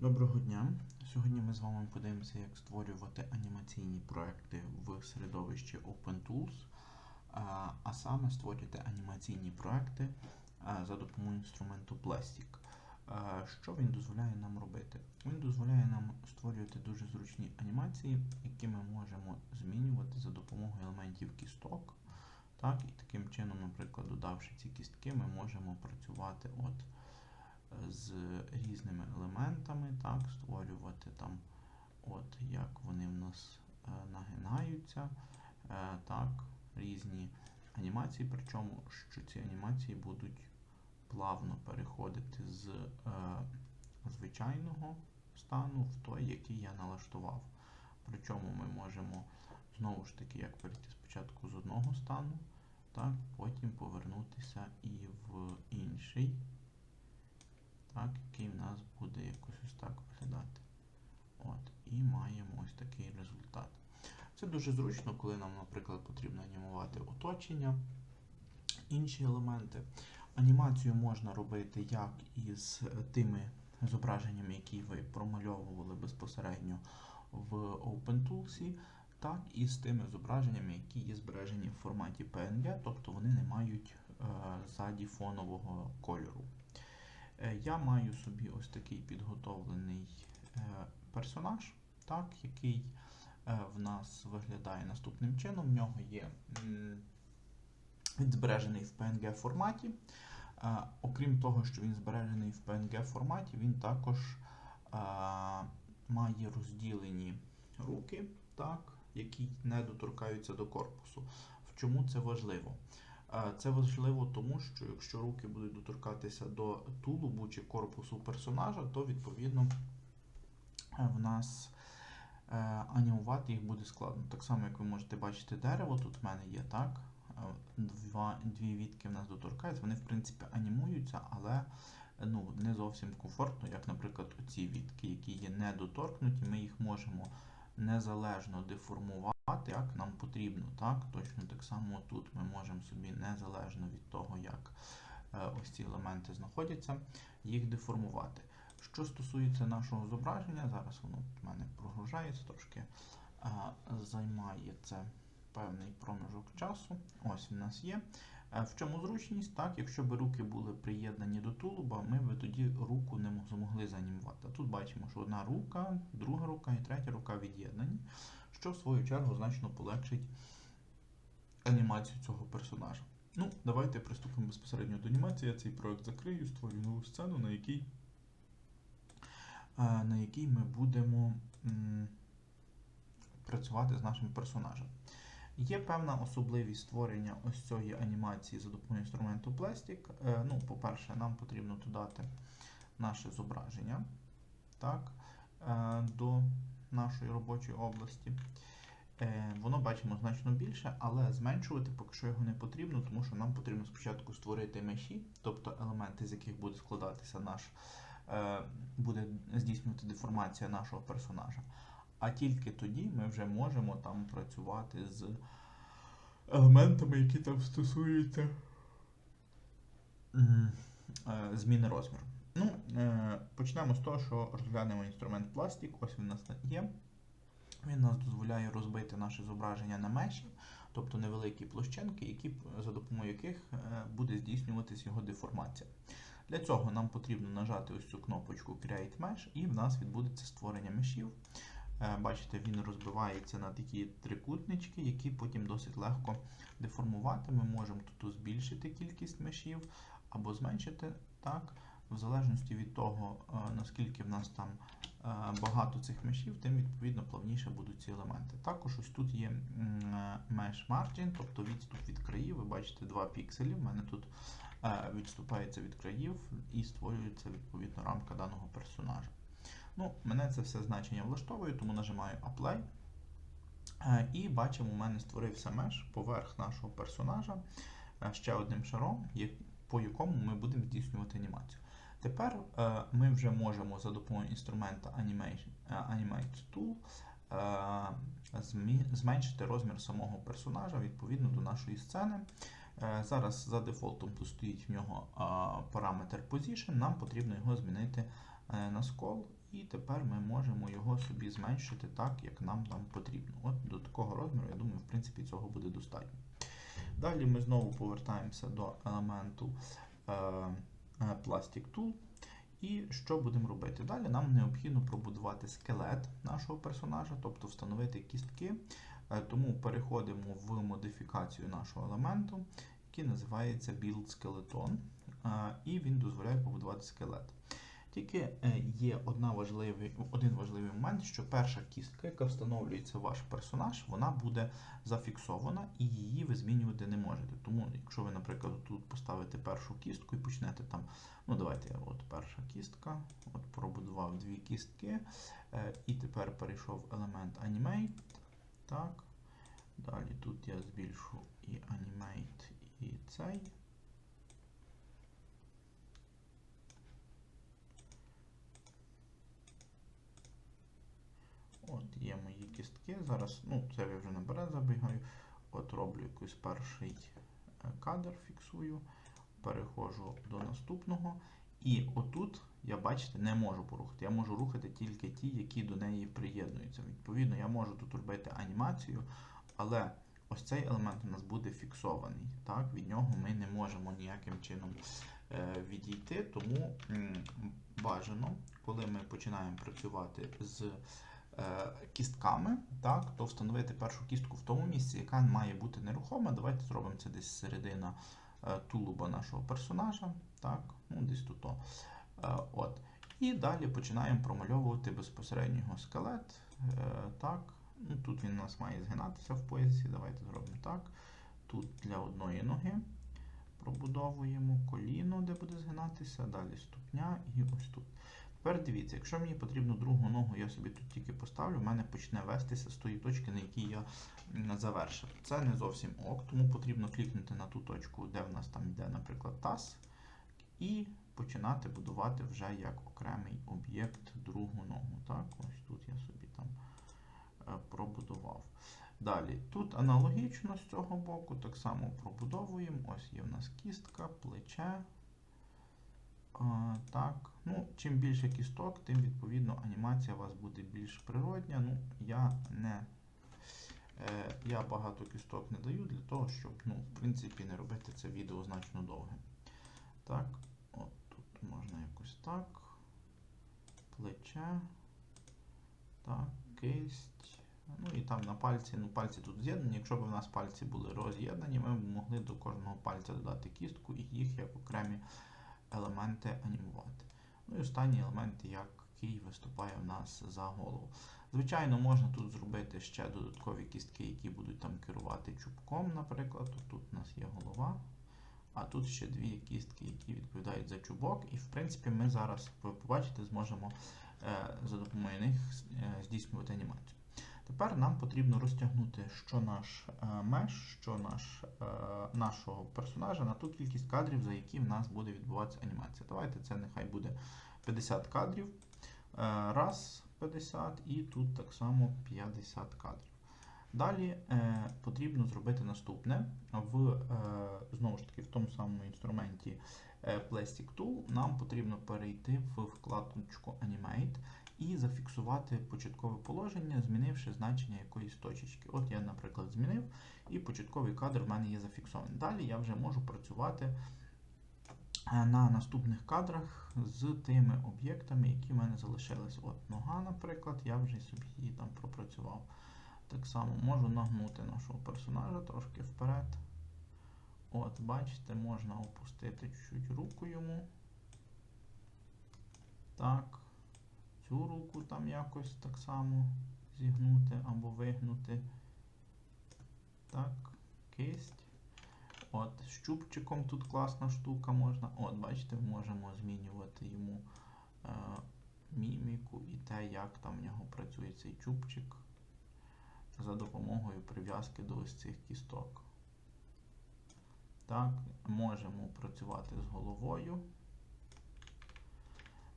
Доброго дня! Сьогодні ми з вами подивимося, як створювати анімаційні проекти в середовищі OpenTools, а саме створювати анімаційні проекти за допомогою інструменту Plastic. Що він дозволяє нам робити? Він дозволяє нам створювати дуже зручні анімації, які ми можемо змінювати за допомогою елементів кісток. Так, І таким чином, наприклад, додавши ці кістки, ми можемо працювати от з різними елементами, так, створювати там, от як вони в нас е, нагинаються, е, так, різні анімації, причому що ці анімації будуть плавно переходити з е, звичайного стану в той, який я налаштував. Причому ми можемо знову ж таки як перейти спочатку з одного стану, так, потім повернутися і в інший так, який в нас буде якось ось так виглядати. От, І маємо ось такий результат. Це дуже зручно, коли нам, наприклад, потрібно анімувати оточення, інші елементи. Анімацію можна робити як із тими зображеннями, які ви промальовували безпосередньо в OpenTools, так і з тими зображеннями, які є збережені в форматі PNG, тобто вони не мають е, ззаді фонового кольору. Е, я маю собі ось такий підготовлений е, персонаж, так, який е, в нас виглядає наступним чином. В нього є він збережений в PNG форматі. Окрім того, що він збережений в PNG форматі, він також має розділені руки, так, які не доторкаються до корпусу. В чому це важливо? Це важливо тому, що якщо руки будуть доторкатися до тулубу чи корпусу персонажа, то відповідно в нас е, анімувати їх буде складно. Так само, як ви можете бачити дерево, тут в мене є так. Е, два, Дві вітки в нас доторкаються, вони в принципі анімуються, але ну, не зовсім комфортно, як, наприклад, оці вітки, які є недоторкнуті, ми їх можемо незалежно деформувати як нам потрібно. Так? Точно так само тут ми можемо собі, незалежно від того, як е, ось ці елементи знаходяться, їх деформувати. Що стосується нашого зображення, зараз воно в мене прогружається трошки, е, займає це певний проміжок часу. Ось у нас є. Е, в чому зручність? Так, Якщо б руки були приєднані до тулуба, ми б тоді руку не змогли занімувати. Тут бачимо, що одна рука, друга рука і третя рука від'єднані що в свою чергу значно полегшить анімацію цього персонажа. Ну, давайте приступимо безпосередньо до анімації. Я цей проект закрию, створю нову сцену, на якій е, на якій ми будемо працювати з нашим персонажем. Є певна особливість створення ось цієї анімації за допомогою інструменту Plastic. Е, ну, По-перше, нам потрібно додати наше зображення так, е, до нашої робочої області. Е, воно бачимо значно більше, але зменшувати поки що його не потрібно, тому що нам потрібно спочатку створити меші, тобто елементи, з яких буде складатися наш, е, буде здійснювати деформація нашого персонажа. А тільки тоді ми вже можемо там працювати з елементами, які там стосуються е, зміни розміру. Ну, Почнемо з того, що розглянемо інструмент пластик. Ось він у нас є. Він нас дозволяє розбити наше зображення на меші, тобто невеликі площинки, які, за допомогою яких е, буде здійснюватись його деформація. Для цього нам потрібно нажати ось цю кнопочку Create Mesh, і в нас відбудеться створення мешів. Е, бачите, він розбивається на такі трикутнички, які потім досить легко деформувати. Ми можемо тут збільшити кількість мешів або зменшити. так в залежності від того, е, наскільки в нас там е, багато цих мешів, тим відповідно плавніше будуть ці елементи. Також ось тут є mesh margin, тобто відступ від країв. Ви бачите 2 пікселі. У мене тут е, відступається від країв і створюється відповідно рамка даного персонажа. Ну, Мене це все значення влаштовує, тому нажимаю Apply. І бачимо, у мене створився меш поверх нашого персонажа ще одним шаром, по якому ми будемо здійснювати анімацію. Тепер е, ми вже можемо за допомогою інструмента е, Animate Tool е, зменшити розмір самого персонажа відповідно до нашої сцени. Зараз за дефолтом тут стоїть в нього параметр position, нам потрібно його змінити на scroll, і тепер ми можемо його собі зменшити так, як нам там потрібно. От до такого розміру, я думаю, в принципі, цього буде достатньо. Далі ми знову повертаємося до елементу Plastic Tool. І що будемо робити? Далі нам необхідно пробудувати скелет нашого персонажа, тобто встановити кістки. Е, Тому переходимо в модифікацію нашого елементу, який називається Build Skeleton, е, і він дозволяє побудувати скелет. Тільки е, є одна важливий, один важливий момент, що перша кістка, яка встановлюється в ваш персонаж, вона буде зафіксована і її ви змінювати не можете. Тому, якщо ви, наприклад, тут поставите першу кістку і почнете там, ну давайте, от перша кістка, от пробудував дві кістки, е, і тепер перейшов елемент Animate. Так. Далі тут я збільшу і Animate, і цей. От є кістки. Зараз, ну, це я вже наперед забігаю. От роблю якийсь перший е, кадр, фіксую, переходжу до наступного. І отут, я бачите, не можу порухати. Я можу рухати тільки ті, які до неї приєднуються. Відповідно, я можу тут робити анімацію, але ось цей елемент у нас буде фіксований. Так? Від нього ми не можемо ніяким чином е, відійти. Тому бажано, коли ми починаємо працювати з кістками, так, то встановити першу кістку в тому місці, яка має бути нерухома. Давайте зробимо це десь середина е, тулуба нашого персонажа. Так, ну десь тут. Е, от. І далі починаємо промальовувати безпосередньо скелет. Е, так. Ну, Тут він у нас має згинатися в поясі. Давайте зробимо так. Тут для одної ноги пробудовуємо коліно, де буде згинатися, далі ступня і ось тут. Тепер дивіться, якщо мені потрібно другу ногу, я собі тут тільки поставлю, в мене почне вестися з тої точки, на якій я завершив. Це не зовсім ок, тому потрібно клікнути на ту точку, де в нас там йде, наприклад, таз, і починати будувати вже як окремий об'єкт другу ногу. Так, ось тут я собі там е, пробудував. Далі, тут аналогічно з цього боку, так само пробудовуємо. Ось є в нас кістка, плече. А, так, ну, чим більше кісток, тим відповідно анімація у вас буде більш природня. Ну, я не е, я багато кісток не даю для того, щоб, ну, в принципі, не робити це відео значно довге. Так, от тут можна якось так. Плече. Так, кисть. Ну і там на пальці, ну пальці тут з'єднані. Якщо б у нас пальці були роз'єднані, ми б могли до кожного пальця додати кістку і їх як окремі елементи анімувати. Ну і останній елемент, який виступає в нас за голову. Звичайно, можна тут зробити ще додаткові кістки, які будуть там керувати чубком, наприклад. Тут, у нас є голова. А тут ще дві кістки, які відповідають за чубок. І в принципі ми зараз, ви побачите, зможемо е, за допомогою них е, здійснювати анімацію. Тепер нам потрібно розтягнути що наш е, меш, що наш, е, нашого персонажа на ту кількість кадрів, за які в нас буде відбуватися анімація. Давайте це нехай буде 50 кадрів. Е, раз 50 і тут так само 50 кадрів. Далі е, потрібно зробити наступне. В, е, знову ж таки, в тому самому інструменті е, Plastic Tool нам потрібно перейти в вкладочку Animate і зафіксувати початкове положення, змінивши значення якоїсь точечки. От я, наприклад, змінив, і початковий кадр в мене є зафіксований. Далі я вже можу працювати е, на наступних кадрах з тими об'єктами, які в мене залишились. От нога, наприклад, я вже собі її там пропрацював. Так само можу нагнути нашого персонажа трошки вперед. От, бачите, можна опустити чуть-чуть руку йому. Так. Цю руку там якось так само зігнути або вигнути. Так, кисть. От, з чубчиком тут класна штука можна. От, бачите, можемо змінювати йому е, міміку і те, як там в нього працює цей чубчик за допомогою прив'язки до ось цих кісток. Так, можемо працювати з головою.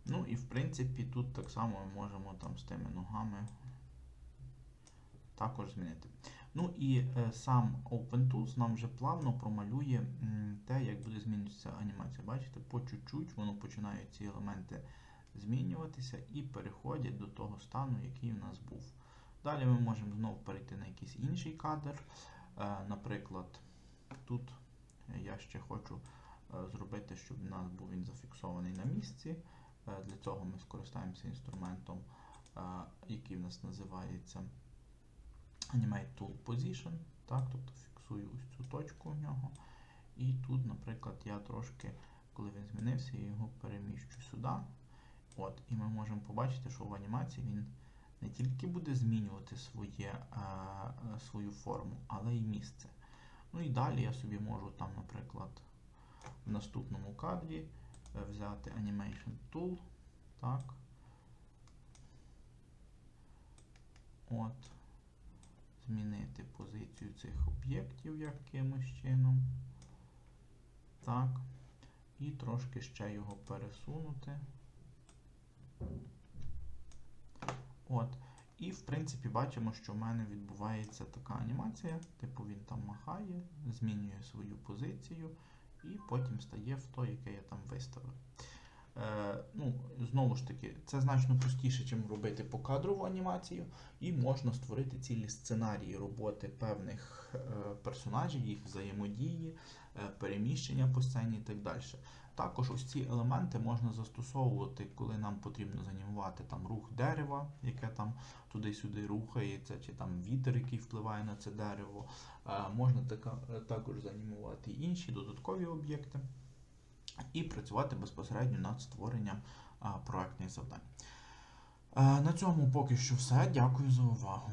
Ну і в принципі тут так само ми можемо там з тими ногами також змінити. Ну і е, сам OpenTools нам вже плавно промалює те, як буде змінюватися анімація. Бачите, по чуть-чуть воно починає ці елементи змінюватися і переходять до того стану, який у нас був. Далі ми можемо знову перейти на якийсь інший кадр. Е, Наприклад, тут я ще хочу е, зробити, щоб у нас був він зафіксований на місці. Е, Для цього ми скористаємося інструментом, е, який в нас називається Animate Tool Position. Так, тобто фіксую ось цю точку в нього. І тут, наприклад, я трошки, коли він змінився, я його переміщу сюди. От, і ми можемо побачити, що в анімації він не тільки буде змінювати своє, е, е, свою форму, але й місце. Ну і далі я собі можу там, наприклад, в наступному кадрі взяти Animation Tool. Так. От. Змінити позицію цих об'єктів якимось чином. Так. І трошки ще його пересунути. От. І, в принципі, бачимо, що в мене відбувається така анімація. Типу він там махає, змінює свою позицію і потім стає в то, яке я там виставив. Е, ну, знову ж таки, це значно простіше, ніж робити покадрову анімацію, і можна створити цілі сценарії роботи певних е, персонажів, їх взаємодії, е, переміщення по сцені і так далі. Також ось ці елементи можна застосовувати, коли нам потрібно занімувати там рух дерева, яке там туди-сюди рухається, чи там вітер, який впливає на це дерево. Е, можна е, також занімувати інші додаткові об'єкти і працювати безпосередньо над створенням а, проектних завдань. Е, на цьому поки що все. Дякую за увагу.